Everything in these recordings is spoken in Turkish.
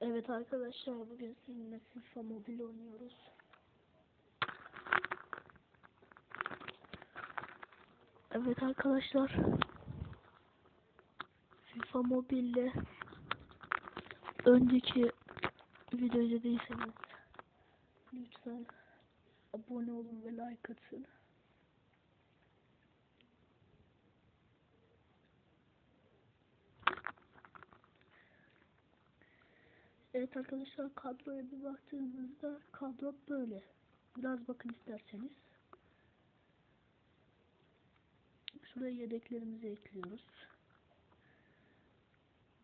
Evet arkadaşlar bugün sizinle FIFA Mobile oynuyoruz. Evet arkadaşlar. FIFA Mobile'de önceki videoyu izlediyseniz lütfen abone olun ve like atın. Evet arkadaşlar kadroya bir baktığımızda kadro böyle. Biraz bakın isterseniz. Şuraya yedeklerimizi ekliyoruz.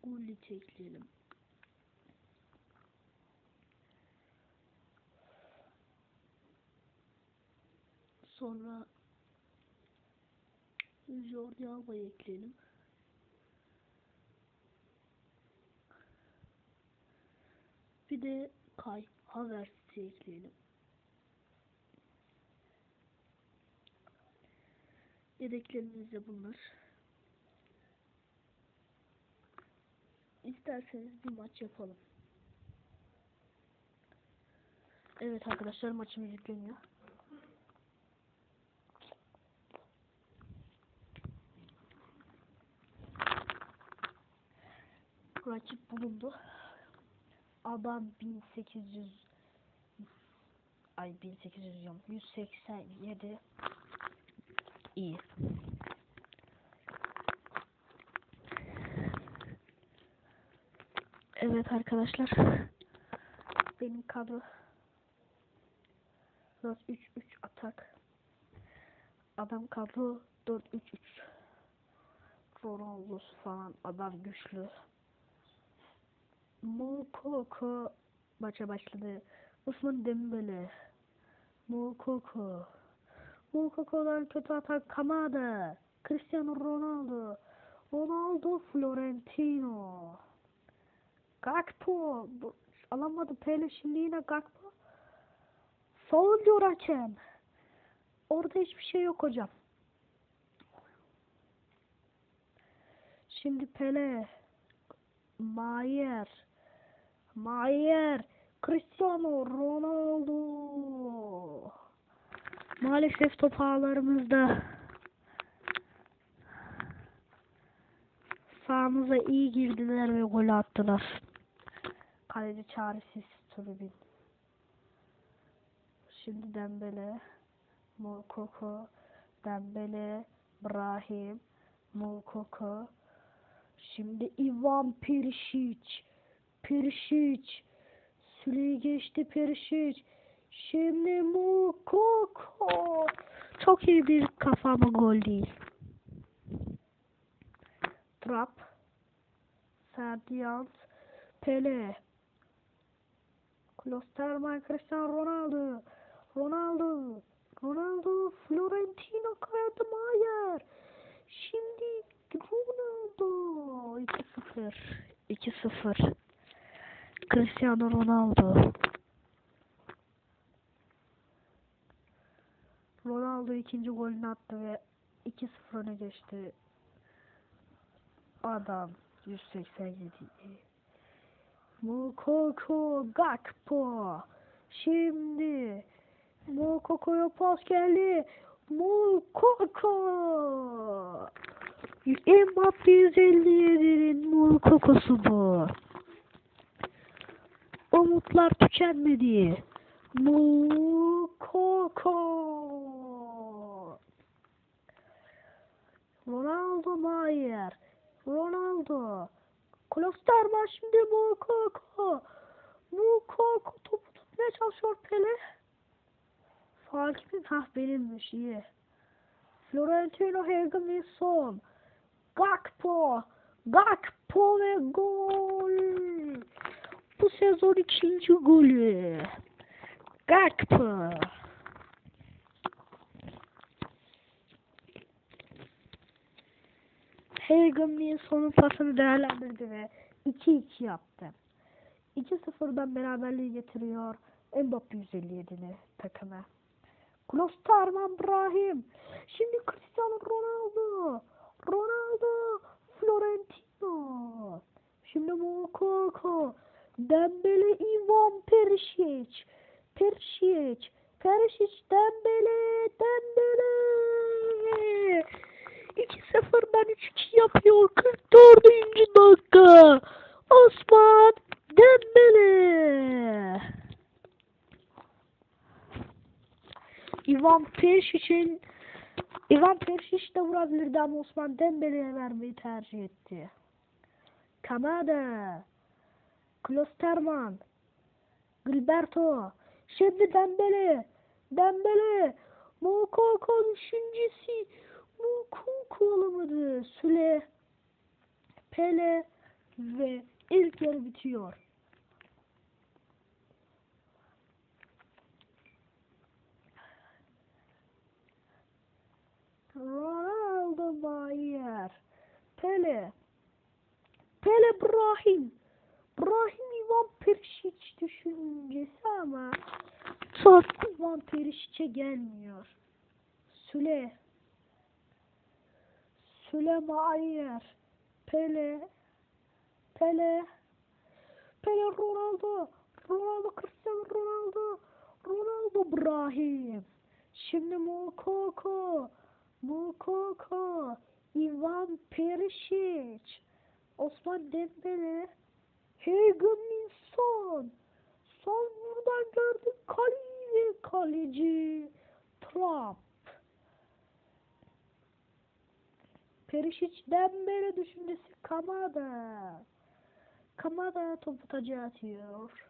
Gullit ekleyelim. Sonra Jordi Alba'yı ekleyelim. Bir de Kay Havertz'i ekleyelim. Yedeklerimiz de bunlar. İsterseniz bir maç yapalım. Evet arkadaşlar maçımız yükleniyor. Rakip bulundu. Adam 1800 ay 1800 diyorum. 187 iyi. Evet arkadaşlar. Benim kadro. 4 3 3 atak. Adam kadro. 4 3 3 Ronaldo falan. Adam güçlü Mokoko maça başladı. Osman Dembele. Mokoko. Mokoko'dan kötü atak Kamada. Cristiano Ronaldo. Ronaldo Florentino. Gakpo. Alamadı Pele şimdi yine Gakpo. Diyor hakem. Orada hiçbir şey yok hocam. Şimdi Pele. Mayer. Mayer. Cristiano Ronaldo. Maalesef top ağlarımızda. Sahamıza iyi girdiler ve gol attılar. Kaleci çaresiz tribün. Şimdi Dembele, Mokoko, Dembele, Brahim, Mokoko. Şimdi Ivan Perisic. Perisic. Süreyi geçti Perisic. Şimdi Mukoko. Çok iyi bir kafama gol değil. Trap. Serdians. Pele. Klosterman Cristiano Ronaldo. Ronaldo. Ronaldo. Florentino kaydı Mayer. Şimdi Ronaldo. 2-0. 2-0. Cristiano Ronaldo. Ronaldo ikinci golünü attı ve 2-0 öne geçti. Adam 187. Mukoko Gakpo. Şimdi Mukoko'ya pas geldi. Mukoko. Mbappe 157'nin Mukoko'su bu. Umutlar tükenmedi. Mukoko. Ronaldo Mayer. Ronaldo. Klosterman şimdi Mukoko. Mukoko topu tutmaya çalışıyor Pele. Faal kimin? Hah benimmiş iyi. Florentino Hegminson. Gakpo. Gakpo ve gol. Bu sezon ikinci golü. Gakpo. Hegminson'un pasını değerlendirdi ve 2-2 yaptı. 2-0'dan beraberliği getiriyor. Mbappe 157'ni takıma. Klosterman Brahim. Şimdi Cristiano Ronaldo. Ronaldo. Florentino. Şimdi Mokoko. Dembele Ivan Perisic. Perisic. Perisic Dembele. Dembele. 2-0'dan 3-2 yapıyor. 44. dakika. Osman Dembele. Ivan Perisic'in Ivan Perisic de vurabilirdi ama Osman Dembele'ye vermeyi tercih etti. Kamada. Klosterman. Gilberto. Şimdi Dembele. Dembele. Mokoko düşüncesi. Mokoko alamadı. Süle. Pele. Ve ilk yarı bitiyor. Ronaldo Bayer. Pele. Pele Brahim. Brahim Ivan Perisic düşüncesi ama çok Ivan Perisic'e gelmiyor. Süle. Süle Bayer. Pele. Pele. Pele Ronaldo. Ronaldo Cristiano Ronaldo. Ronaldo Brahim. Şimdi Mokoko. Mokoko. Ivan Perisic. Osman Dembele. Heung-min Son. Son buradan gördük. Kaleyi kaleci. Trump. Perisic Dembele düşüncesi Kamada. Kamada topu taca atıyor.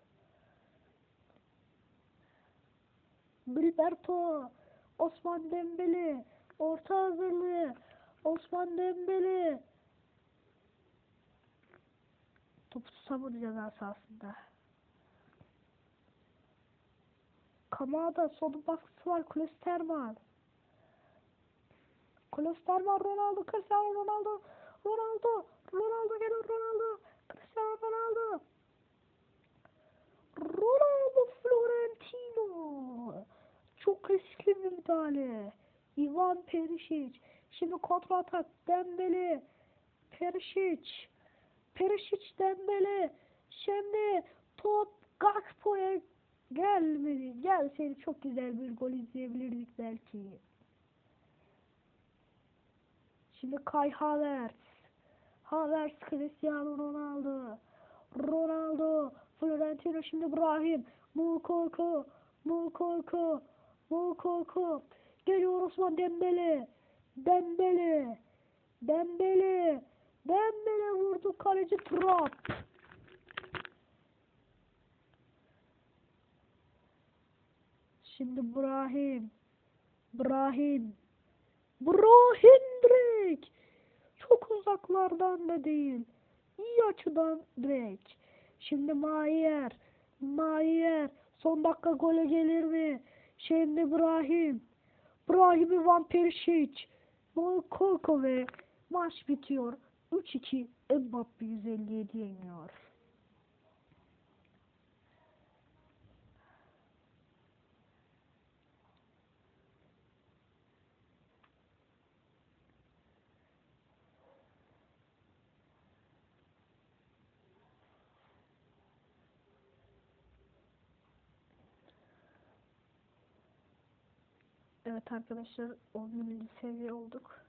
Gilberto. Osman Dembele. Orta hazırlığı. Osman Dembele. Topu ceza sahasında. Kamada son baskısı var. Klosterman. Klosterman Ronaldo. Cristiano Ronaldo. Ronaldo. Ronaldo geliyor Ronaldo. Cristiano Ronaldo. Ronaldo Florentino. Çok riskli bir müdahale. Ivan Perisic. Şimdi kontra atak. Dembele. Perisic. Perisic Dembele. Şimdi top Gakpo'ya gelmedi. Gelseydi çok güzel bir gol izleyebilirdik belki. Şimdi Kai Havertz. Havertz Cristiano Ronaldo. Ronaldo. Florentino şimdi Ibrahim. Mukoko. Mukoko. Mukoko. Geliyor Osman Dembele. Dembele. Dembele. Dembele vurdu kaleci Trap. Şimdi Brahim. Brahim. Brahim direkt. Çok uzaklardan da değil. İyi açıdan direkt. Şimdi Mayer. Mayer. Son dakika gole gelir mi? Şimdi Brahim. Brahim Ivan Perisic. Koko ve maç bitiyor. 3-2 Mbappe 157 yeniyor. Evet arkadaşlar 10. seviye olduk.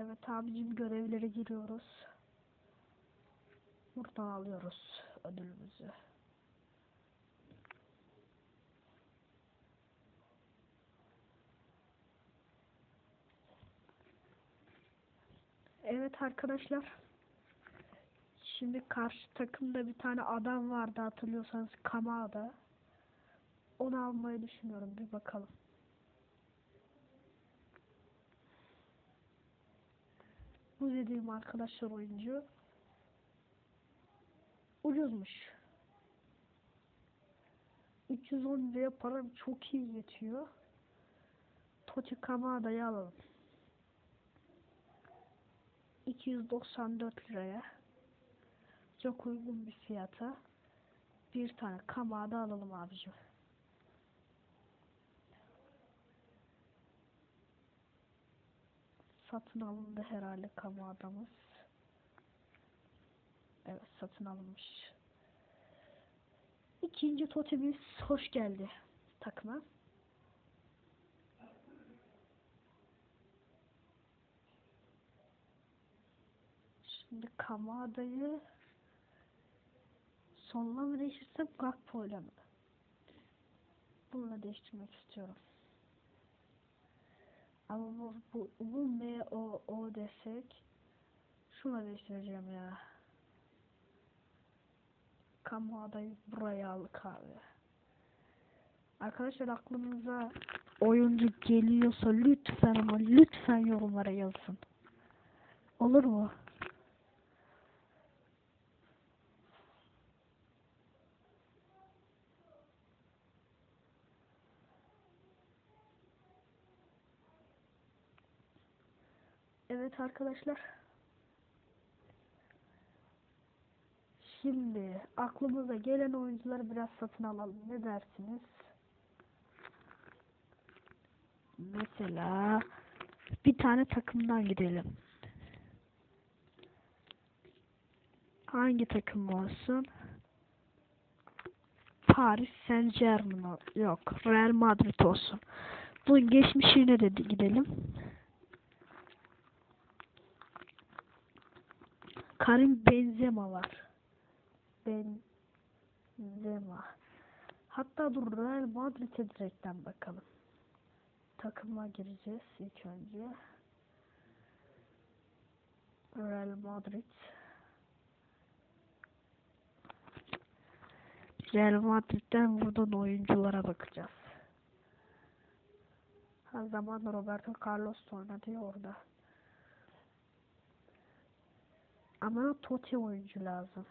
Evet abicim görevlere giriyoruz. Buradan alıyoruz ödülümüzü. Evet arkadaşlar. Şimdi karşı takımda bir tane adam vardı hatırlıyorsanız Kamada. Onu almayı düşünüyorum bir bakalım. Bu dediğim arkadaşlar oyuncu. Ucuzmuş. 310 liraya param çok iyi yetiyor. Totti Kamada'yı alalım. 294 liraya. Çok uygun bir fiyata. Bir tane Kamada alalım abicim. Satın alındı herhalde kamu adamız. Evet satın alınmış. İkinci totemimiz hoş geldi takıma. Şimdi kamu adayı sonla mı değiştirsem Gakpo'yla mı? Bununla değiştirmek istiyorum. Ama bu, bu, bu M O O desek şuna değiştireceğim ya. Kamu adayı buraya aldık abi. Arkadaşlar aklınıza oyuncu geliyorsa lütfen ama lütfen yorumlara yazın. Olur mu? Evet arkadaşlar. Şimdi aklımıza gelen oyuncuları biraz satın alalım. Ne dersiniz? Mesela bir tane takımdan gidelim. Hangi takım olsun? Paris Saint Germain yok. Real Madrid olsun. Bunun geçmişine de gidelim. Karim Benzema var. Benzema. Hatta dur Real Madrid'e direkten bakalım. Takıma gireceğiz ilk önce. Real Madrid. Real Madrid'den buradan oyunculara bakacağız. Her zaman Roberto Carlos oynadı orada. Ama Totti oyuncu lazım.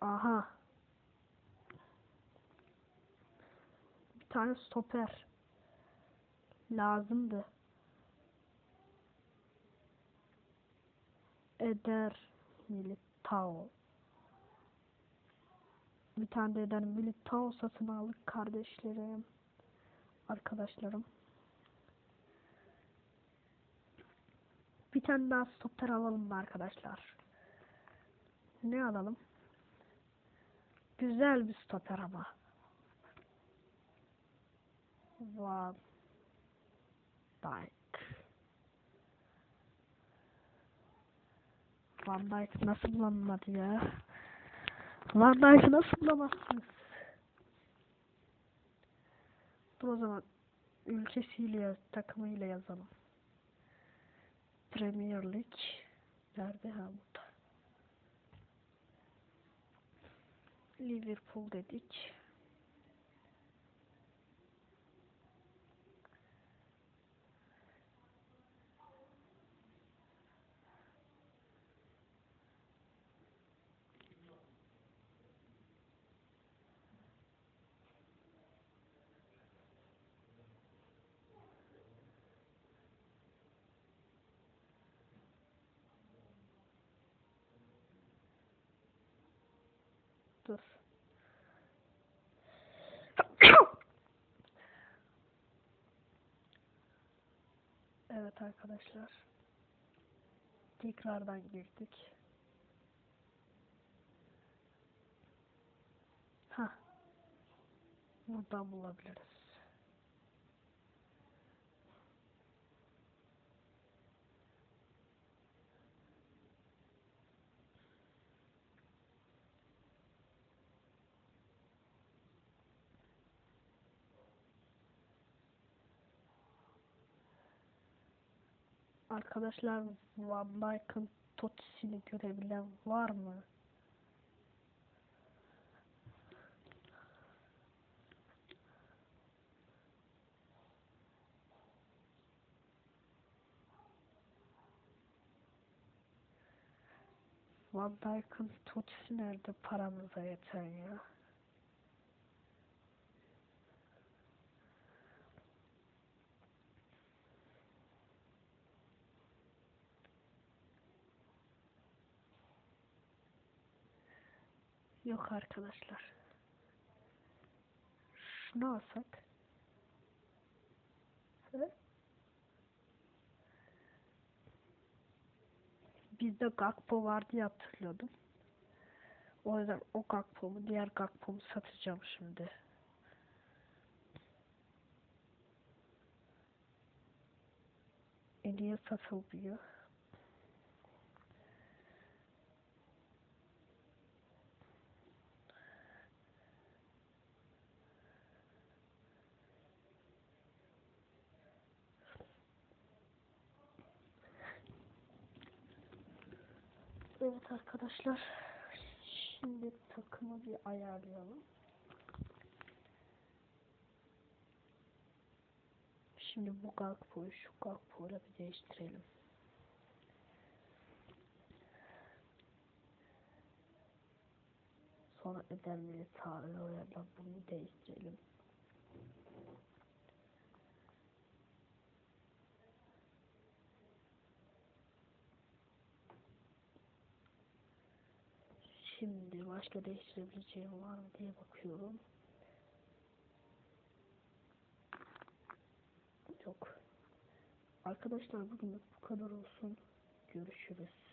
Aha. Bir tane stoper. Lazımdı. Eder Militao. Bir tane de Eder Militao satın aldık kardeşlerim. Arkadaşlarım. Bir tane daha stoper alalım mı arkadaşlar? Ne alalım? Güzel bir stoper ama. Van Dijk. Van Dijk nasıl bulunmadı ya? Van Dijk'ı nasıl bulamazsınız? Dur o zaman ülkesiyle yaz, takımıyla yazalım. Premier League nerede ha burada? Liverpool dedik. Dur. Evet arkadaşlar. Tekrardan girdik. Ha. Buradan bulabiliriz. Arkadaşlar Van Dijk'ın totisini görebilen var mı? Van Dijk'ın totisi nerede paramıza yeter ya? Yok arkadaşlar. şunu alsak. Bizde Gakpo vardı diye hatırlıyordum. O yüzden o Gakpo'mu diğer Gakpo'mu satacağım şimdi. Eliye satılmıyor. Evet arkadaşlar. Şimdi takımı bir ayarlayalım. Şimdi bu Gakpo'yu şu Gakpo'yla bir değiştirelim. Sonra Eder Militaro'yla bunu değiştirelim. Şimdi başka değiştirebileceğim var mı diye bakıyorum. Yok. Arkadaşlar bugünlük bu kadar olsun. Görüşürüz.